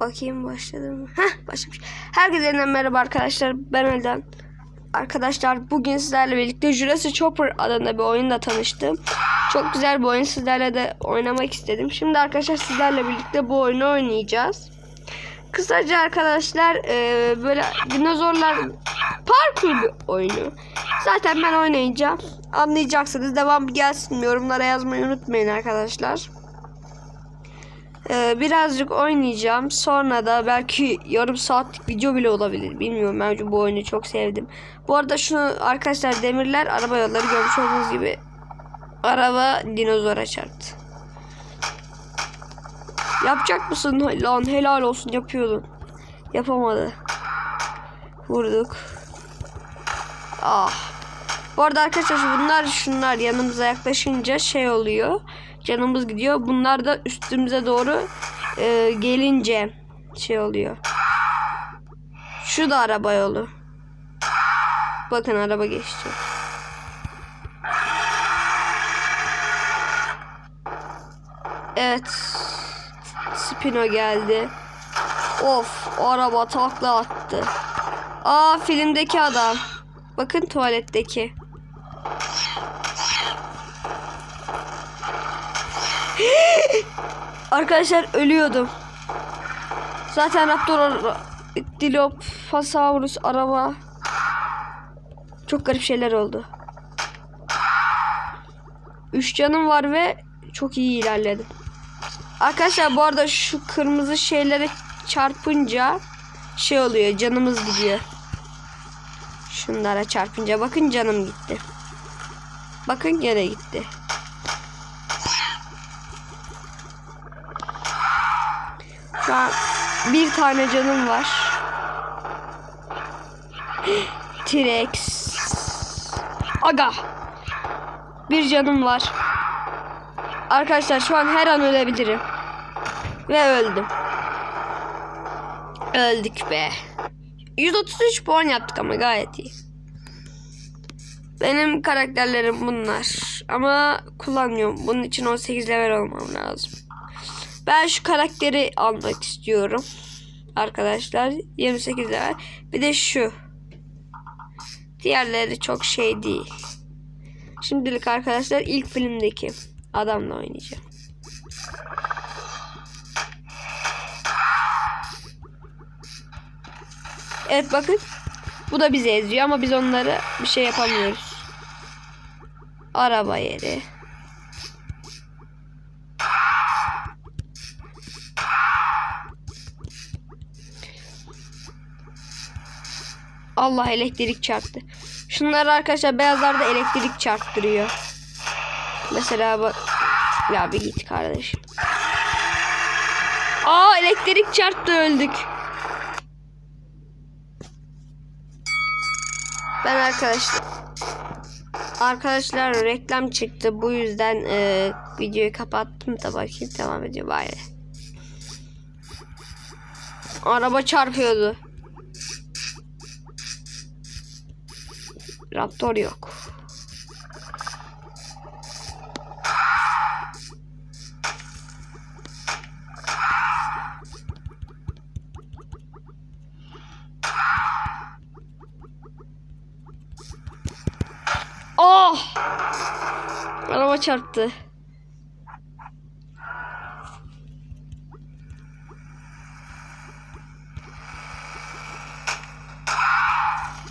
Bakayım başladı mı? Heh başlamış. Herkese yeniden merhaba arkadaşlar. Ben Elden. Arkadaşlar bugün sizlerle birlikte Jurassic Chopper adında bir oyunla tanıştım. Çok güzel bir oyun. Sizlerle de oynamak istedim. Şimdi arkadaşlar sizlerle birlikte bu oyunu oynayacağız. Kısaca arkadaşlar e, böyle dinozorlar parkur bir oyunu. Zaten ben oynayacağım. Anlayacaksınız. Devam gelsin. Yorumlara yazmayı unutmayın arkadaşlar. Ee, birazcık oynayacağım. Sonra da belki yarım saatlik video bile olabilir. Bilmiyorum. Ben bu oyunu çok sevdim. Bu arada şunu arkadaşlar demirler araba yolları görmüş olduğunuz gibi araba dinozora çarptı. Yapacak mısın lan? Helal olsun yapıyordun. Yapamadı. Vurduk. Ah. Bu arada arkadaşlar bunlar şunlar yanımıza yaklaşınca şey oluyor. Canımız gidiyor. Bunlar da üstümüze doğru e, gelince şey oluyor. Şu da araba yolu. Bakın araba geçti. Evet. Spino geldi. Of araba takla attı. Aa filmdeki adam. Bakın tuvaletteki. Arkadaşlar ölüyordum. Zaten Raptor, ara- Dilophosaurus araba. Çok garip şeyler oldu. Üç canım var ve çok iyi ilerledim. Arkadaşlar bu arada şu kırmızı şeylere çarpınca şey oluyor canımız gidiyor. Şunlara çarpınca bakın canım gitti. Bakın gene gitti. Şu an bir tane canım var. T-Rex. Aga. Bir canım var. Arkadaşlar şu an her an ölebilirim. Ve öldüm. Öldük be. 133 puan yaptık ama gayet iyi. Benim karakterlerim bunlar. Ama kullanmıyorum. Bunun için 18 level olmam lazım. Ben şu karakteri almak istiyorum. Arkadaşlar 28 level. Bir de şu. Diğerleri çok şey değil. Şimdilik arkadaşlar ilk filmdeki adamla oynayacağım. Evet bakın. Bu da bizi eziyor ama biz onları bir şey yapamıyoruz. Araba yeri. Allah elektrik çarptı. Şunlar arkadaşlar beyazlarda elektrik çarptırıyor. Mesela bak. Ya bir git kardeşim. Aa elektrik çarptı öldük. Ben arkadaşlar Arkadaşlar reklam çıktı. Bu yüzden e, videoyu kapattım da bakayım devam ediyor bari. Araba çarpıyordu. Raptor yok. Oh! Araba çarptı.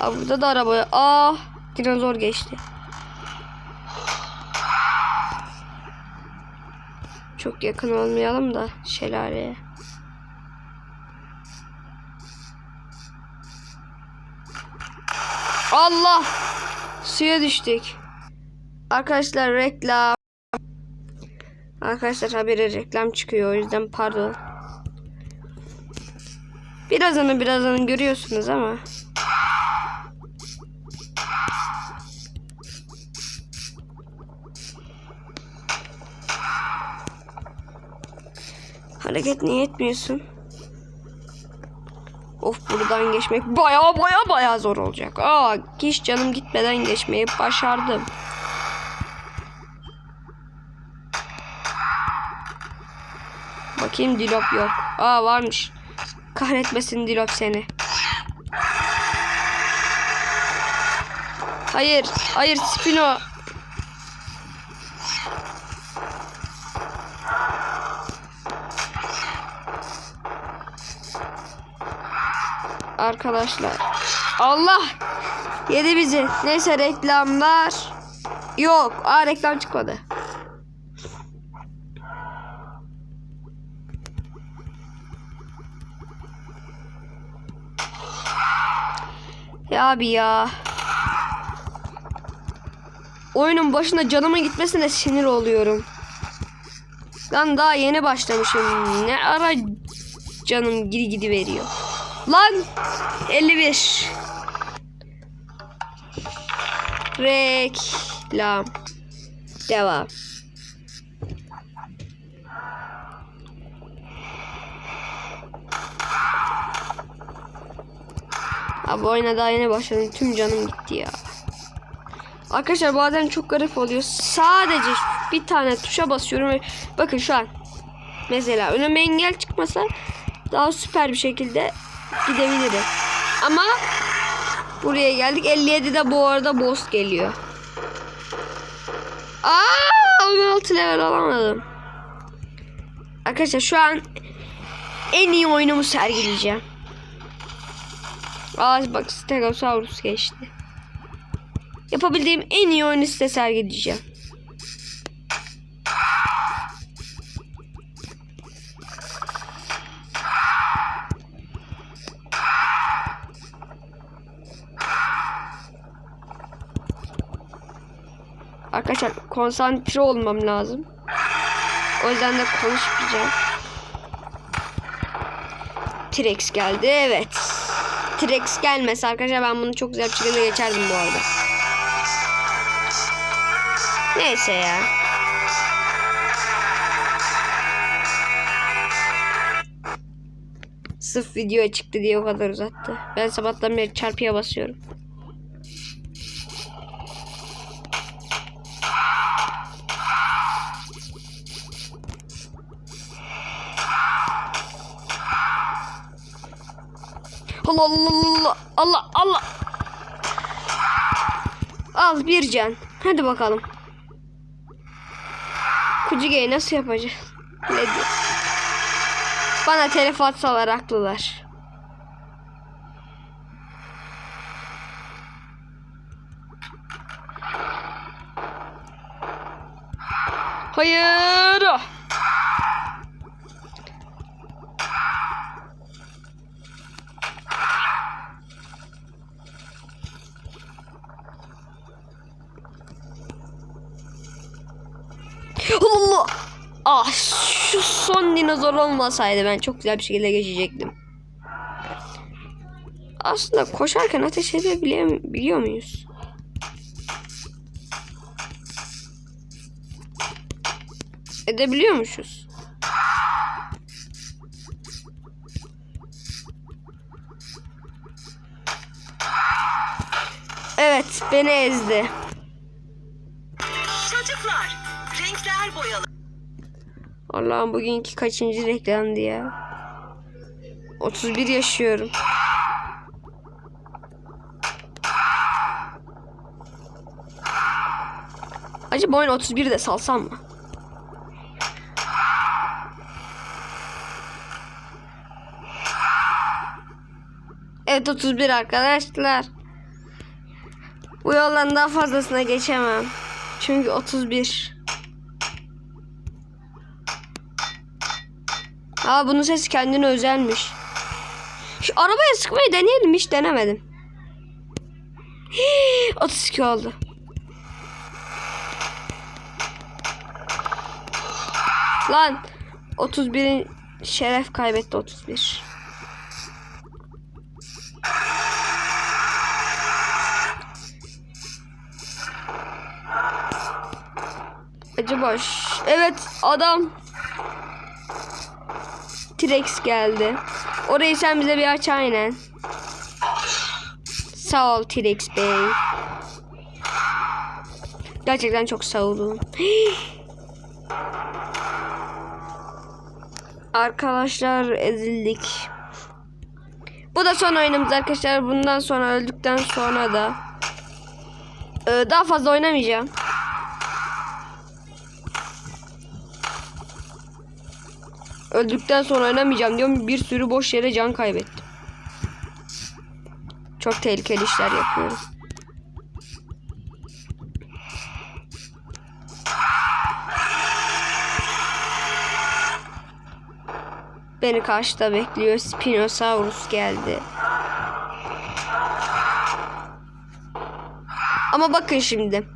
Aa, burada da araba. Aa, dinozor geçti. Çok yakın olmayalım da şelaleye. Allah! Suya düştük. Arkadaşlar reklam. Arkadaşlar habire reklam çıkıyor o yüzden pardon. Birazını birazını görüyorsunuz ama. Hareket niye etmiyorsun? Of buradan geçmek baya baya baya zor olacak. Aa hiç canım gitmeden geçmeyi başardım. Bakayım Dilop yok. Aa varmış. kahretmesin Dilop seni. Hayır, hayır Spino. Arkadaşlar. Allah! Yedi bizi. Neyse reklamlar. Yok. Aa reklam çıkmadı. Ya abi ya. Oyunun başında canımın gitmesine sinir oluyorum. Lan daha yeni başlamışım. Ne ara canım gidi gidi veriyor. Lan 51. Reklam. Devam. Abi oyuna daha yeni başladım. Tüm canım gitti ya. Arkadaşlar bazen çok garip oluyor. Sadece bir tane tuşa basıyorum ve bakın şu an. Mesela önüme engel çıkmasa daha süper bir şekilde gidebilirim. Ama buraya geldik. 57'de bu arada boss geliyor. Aa 16 level alamadım. Arkadaşlar şu an en iyi oyunumu sergileyeceğim. Aa bak Stegosaurus geçti. Yapabildiğim en iyi oyunu size sergileyeceğim. Arkadaşlar konsantre olmam lazım. O yüzden de konuşmayacağım. T-Rex geldi evet. T-Rex gelmese arkadaşlar ben bunu çok güzel bir şekilde geçerdim bu arada. Neyse ya. Sırf video çıktı diye o kadar uzattı. Ben sabahtan beri çarpıya basıyorum. Allah Allah Allah Allah. Al bir can. Hadi bakalım. Kucigeyi nasıl yapacağız? Ne diyor? Bana telef atsalar haklılar. Hayır. Allah. Ah şu son dinozor olmasaydı ben çok güzel bir şekilde geçecektim. Aslında koşarken ateş edebiliyor muyuz? Edebiliyormuşuz. Evet beni ezdi. Çocuklar, renkler boyalı. Allah'ım bugünkü kaçıncı reklamdı ya? 31 yaşıyorum. Acaba oyun 31 de salsam mı? Evet 31 arkadaşlar. Bu yoldan daha fazlasına geçemem. Çünkü 31. Aa bunun sesi kendine özelmiş. Şu arabaya sıkmayı deneyelim hiç denemedim. Hii, 32 oldu. Lan 31'in şeref kaybetti 31. Acaba evet adam T-Rex geldi. Orayı sen bize bir aç aynen. Sağ ol T-Rex Bey. Gerçekten çok sağ olun. Arkadaşlar ezildik. Bu da son oyunumuz arkadaşlar. Bundan sonra öldükten sonra da e, daha fazla oynamayacağım. Öldükten sonra oynamayacağım diyorum. Bir sürü boş yere can kaybettim. Çok tehlikeli işler yapıyorum. Beni karşıda bekliyor. Spinosaurus geldi. Ama bakın şimdi.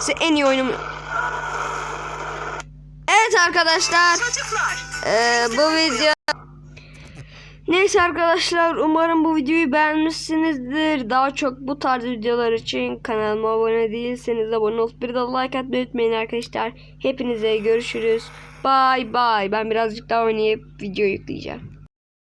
Size en iyi oyunum... Evet arkadaşlar. Ee, bu video Neyse arkadaşlar umarım bu videoyu beğenmişsinizdir. Daha çok bu tarz videolar için kanalıma abone değilseniz abone olup bir de like atmayı unutmayın arkadaşlar. Hepinize görüşürüz. Bye bye. Ben birazcık daha oynayıp video yükleyeceğim.